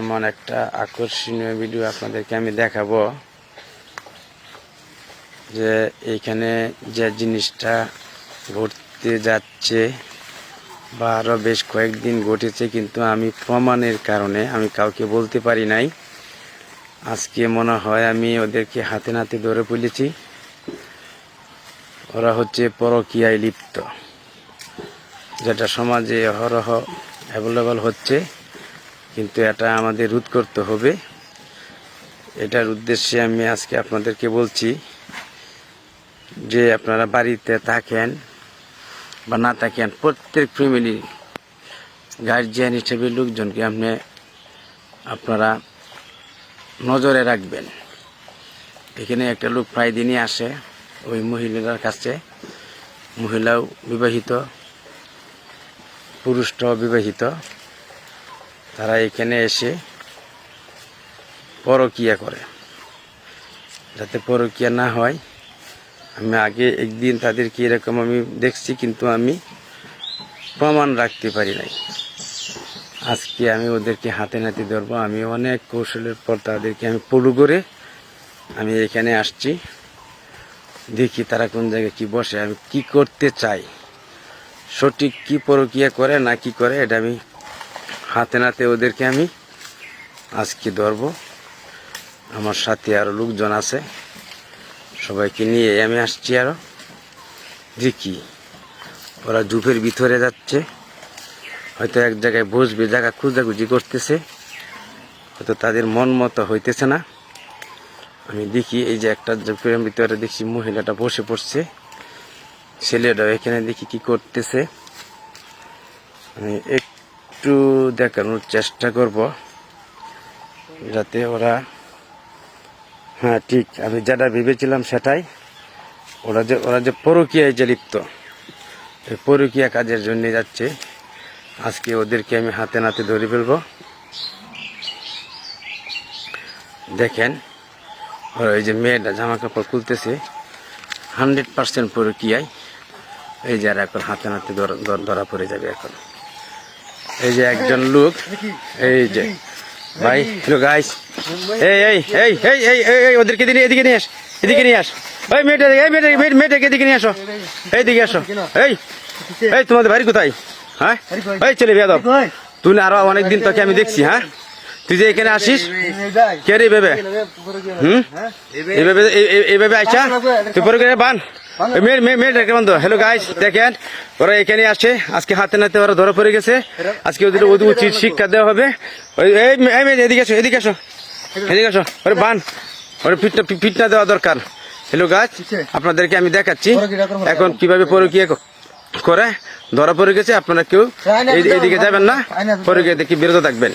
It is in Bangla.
এমন একটা আকর্ষণীয় ভিডিও আপনাদেরকে আমি দেখাবো যে এইখানে যে জিনিসটা ঘটতে যাচ্ছে বা আরও বেশ কয়েকদিন ঘটেছে কিন্তু আমি প্রমাণের কারণে আমি কাউকে বলতে পারি নাই। আজকে মনে হয় আমি ওদেরকে হাতে নাতে ধরে ফেলেছি। ওরা হচ্ছে পরকীয়ায় লিপ্ত, যেটা সমাজে অহরহ অ্যাভেলেবল হচ্ছে, কিন্তু এটা আমাদের রোধ করতে হবে। এটার উদ্দেশ্যে আমি আজকে আপনাদেরকে বলছি যে আপনারা বাড়িতে থাকেন বা না থাকেন, প্রত্যেক ফ্যামিলি গার্জিয়ান হিসেবে লোকজনকে আপনি, আপনারা নজরে রাখবেন। এখানে একটা লোক প্রায় দিনই আসে, ওই মহিলার কাছে। মহিলাও বিবাহিত। পুরুষটাও বিবাহিত। তারা এখানে এসে পরকিয়া করে। যাতে পরকিয়া না হয়, আমি আগে একদিন তাদেরকে এরকম আমি দেখছি, কিন্তু আমি প্রমাণ রাখতে পারি নাই। আজকে আমি ওদেরকে হাতে নাতে ধরবো, আমি অনেক কৌশলের পর তাদেরকে আমি পলু করে আমি এখানে আসছি। দেখি তারা কোন জায়গায় কি বসে, আমি কি করতে চাই। সঠিক কি প্রক্রিয়া করে, না কি করে, এটা আমি হাতে নাতে ওদেরকে আমি আজকে ধরবো। আমার সাথে আরও লোকজন আছে, সবাইকে নিয়ে আমি আসছি আরও যে দেখি, ওরা জুপের ভিতরে যাচ্ছে, হয়তো এক জায়গায় বসবে, জায়গা খুঁজাখুঁজি করতেছে, হয়তো তাদের মন মতো হইতেছে না। আমি দেখি এই যে একটা জুপের ভিতরে দেখছি মহিলাটা বসে পড়ছে। ছেলেটাও এখানে দেখি কি করতেছে। আমি একটু দেখানোর চেষ্টা করব, যাতে ওরা হ্যাঁ ঠিক, আমি যেটা ভেবেছিলাম সেটাই। ওরা যে ওরা যে পরকীয়ায় যে লিপ্ত পরকীয়া কাজের জন্য যাচ্ছে। আজকে ওদেরকে আমি হাতে নাতে ধরে ফেলব। দেখেন, ওরা ওই যে মেয়েটা জামা কাপড় খুলতেছে, হান্ড্রেড পার্সেন্ট পরকীয়ায়। এই যে আর এখন হাতে নাতে ধরা- পড়ে যাবে এখন। এই যে একজন লোক, এই যে। ভাই হ্যালো গাইস এই এই এই এই এই এই এই, ওদেরকে দিনে এদিকে নিয়ে আস, এদিকে নিয়ে আস। ওই মেয়েটা, এই মেয়েটা মেয়ে- মেয়েটাকে এদিকে নিয়ে আসো। এইদিকে আসো। এই এই, তোমাদের বাড়ি কোথায়? হ্যাঁ? এই চলে বেয়াদব। তুই আরও অনেকদিন তোকে আমি দেখছি হ্যাঁ? তুই যে এখানে আসিস, কে রে ভেবে হুম? এই- এই- এইভাবে আইসা? তুই পরে বান। মেয়ের মেয়ে মেয়েটাকে বন্ধ? হ্যালো গাইস দেখেন ওরা এখানে আসে। আজকে হাতে নাতে ওরা ধরা পড়ে গেছে। আজকে ওদের ওদের উচিত শিক্ষা দেওয়া হবে। ওই এই মেয়ে- এদিকে আসো এদিকে আসো। এদিকে আসো। ওরে বান ওরে পিঠটা পিঠটা দেওয়া দরকার। হ্যালো গাছ আপনাদেরকে আমি দেখাচ্ছি। এখন কীভাবে পরকিয়া ক- করে? ধরা পড়ে গেছে আপনারা কেউ এইদিকে যাবেন না। পরে গিয়ে দেখি বিরত থাকবেন?